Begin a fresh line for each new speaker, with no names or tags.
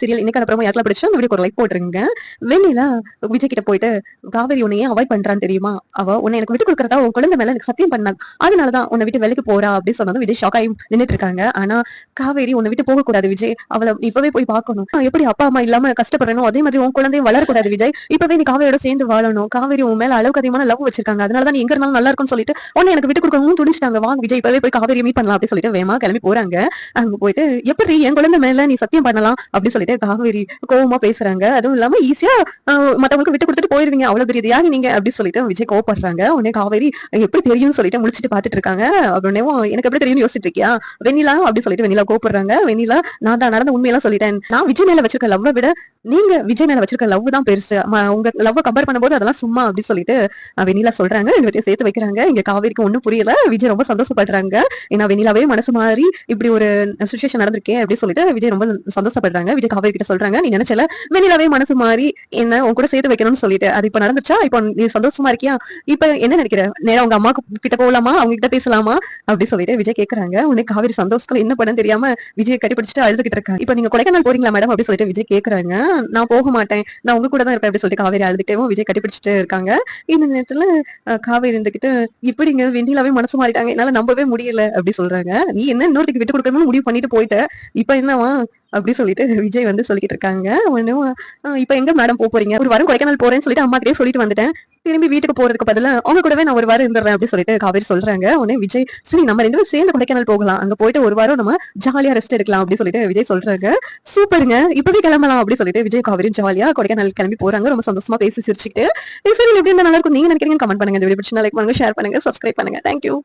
Serial இன்னைக்கு அப்புறமா யாருக்கெல்லாம் பிடிச்சோ அந்த வீடியோ ஒரு லைக் போட்டுருங்க. வெண்ணிலா விஜய் கிட்ட போயிட்டு காவேரி உன்னையே அவாய்ட் பண்றான்னு தெரியுமா? அவ உன்னை எனக்கு விட்டு கொடுக்கறதா? உன் குழந்தை மேல எனக்கு சத்தியம் பண்ணாங்க அதனாலதான் உன்னை விட்டு வேலைக்கு போறா. அப்படின்னு சொன்னதும் விஜய் ஷாக் ஆகி நின்றுட்டு இருக்காங்க. ஆனா காவேரி உன்னை விட்டு போக கூடாது விஜய். அவளை இப்பவே போய் பார்க்கணும். எப்படி அப்பா அம்மா இல்லாம கஷ்டப்படுறனோ அதே மாதிரி உன் குழந்தையும் வளரக்கூடாது விஜய். இப்பவே நீ காவேரியோட சேர்ந்து வாழணும். காவேரி உன் மேல அளவுக்கு அதிகமான லவ் வச்சிருக்காங்க. அதனாலதான் நீ எங்க இருந்தாலும் நல்லா இருக்கும்னு சொல்லிட்டு உன்னை எனக்கு விட்டு கொடுக்கணும்னு துணிச்சிட்டாங்க வாங்க விஜய் இப்பவே போய் காவேரி மீட் பண்ணலாம். அப்படின்னு சொல்லிட்டு வேமா கிளம்பி போறாங்க. அங்க போயிட்டு எப்படி என் குழந்தை மேல நீ சத்தியம் பண்ணலாம்? அப்படின்னு சொல்லிட்டு காவேரி கோவமா பேசுறாங்க. அதுவும் இல்லாம ஈஸியா மத்தவங்களுக்கு விட்டு கொடுத்துட்டு போயிருவீங்க. அவ்வளவு பெரிய தியாகி நீங்க அப்படி சொல்லிட்டு விஜய் கோவப்படுறாங்க. உடனே காவேரி எப்படி தெரியும்னு சொல்லிட்டு முடிச்சிட்டு பாத்துட்டு இருக்காங்க உடனே எனக்கு எப்படி தெரியும் யோசிச்சுட்டு இருக்கியா வெண்ணிலா அப்படி சொல்லிட்டு வெண்ணிலா கோவப்படுறாங்க. வெண்ணிலா நான் தான் நடந்த உண்மையெல்லாம் சொல்லிட்டேன். நான் விஜய் மேல வச்சிருக்க லவ்வை விட நீங்க விஜய் மேல வச்சிருக்க லவ் தான் பெருசு. உங்க லவ் கம்பேர் பண்ணும்போது அதெல்லாம் சும்மா அப்படி சொல்லிட்டு வெண்ணிலா சொல்றாங்க. ரெண்டு பேத்தையும் சேர்த்து வைக்கிறாங்க. இங்க காவேரிக்கு ஒண்ணும் புரியல. விஜய் ரொம்ப சந்தோஷப்படுறாங்க. ஏன்னா வெண்ணிலாவே மனசு மாறி இப்படி ஒரு சுச்சுவேஷன் நடந்திருக்கேன் அப்படின்னு சொல்லிட்டு விஜய் ரொம்ப சந்தோஷப்படுறாங்க. விஜய் காவேரி கிட்ட சொல்றாங்க. நீ நினைச்சல வெண்ணிலாவே மனசு மாறி என்ன உன் கூட சேர்த்து வைக்கணும்னு சொல்லிட்டு. அது இப்ப நடந்துச்சா? இப்போ நீ சந்தோஷமா இருக்கியா? இப்ப என்ன நினைக்கிற? நேரா உங்க அம்மா கிட்ட போகலாமா அவங்க கிட்ட பேசலாமா? அப்படி சொல்லிட்டு விஜய் கேக்குறாங்க. உடனே காவேரி சந்தோஷத்துல என்ன பண்ண தெரியாம விஜய் கட்டிப்பிடிச்சிட்டு அழுதுகிட்டு இருக்காங்க இப்ப நீங்க கொடைக்கானல் போறீங்களா மேடம் அப்படி சொல்லிட்டு விஜய் கேக்குறாங்க. நான் போக மாட்டேன். நான் உங்க கூட தான் இருப்பேன் அப்படி சொல்லிட்டு காவேரி அழுதுட்டேவும் விஜய் கட்டிப்பிடிச்சிட்டு இருக்காங்க. இந்த நேரத்துல காவேரி இருந்துகிட்டு இப்படிங்க வெண்ணிலாவே மனசு மாறிட்டாங்க. என்னால நம்பவே முடியல. அப்படி சொல்றாங்க. நீ என்ன இன்னொருத்துக்கு விட்டு கொடுக்கணும்னு முடிவு பண்ணிட்டு போயிட்ட. இப்ப என்னவா அப்படி சொல்லிட்டு விஜய் வந்து சொல்லிட்டு இருக்காங்க. உடனே இப்ப எங்க மேடம் போக போறீங்க? ஒரு வாரம் கொடைக்கானல் போறேன்னு சொல்லிட்டு அம்மா கிட்டே சொல்லிட்டு வந்துட்டேன். திரும்பி வீட்டுக்கு போறதுக்கு பதிலா அவங்க கூடவே நான் ஒரு வாரம் இருந்துடுறேன் அப்படி சொல்லிட்டு காவேரி சொல்றாங்க. உடனே விஜய் சரி நம்ம ரெண்டு பேரும் சேர்ந்து கொடைக்கானல் போகலாம். அங்க போயிட்டு ஒரு வாரம் நம்ம ஜாலியா ரெஸ்ட் எடுக்கலாம் அப்படி சொல்லிட்டு விஜய் சொல்றாங்க. சூப்பருங்க. இப்பவே கிளம்பலாம் அப்படி சொல்லிட்டு விஜய் காவேரி ஜாலியா கொடைக்கானல் கிளம்பி போறாங்க. ரொம்ப சந்தோஷமா பேசி சிரிச்சுக்கிட்டு. சரி எப்படி இருந்தா நல்லா இருக்கும்? நீங்க நினைக்கிறீங்க கமெண்ட் பண்ணுங்க. இந்த வீடியோ பிடிச்சா லைக் பண்ணுங்க ஷேர் பண்ணுங்க சப்ஸ்கிரைப் பண்ணுங்க. தேங்க்யூ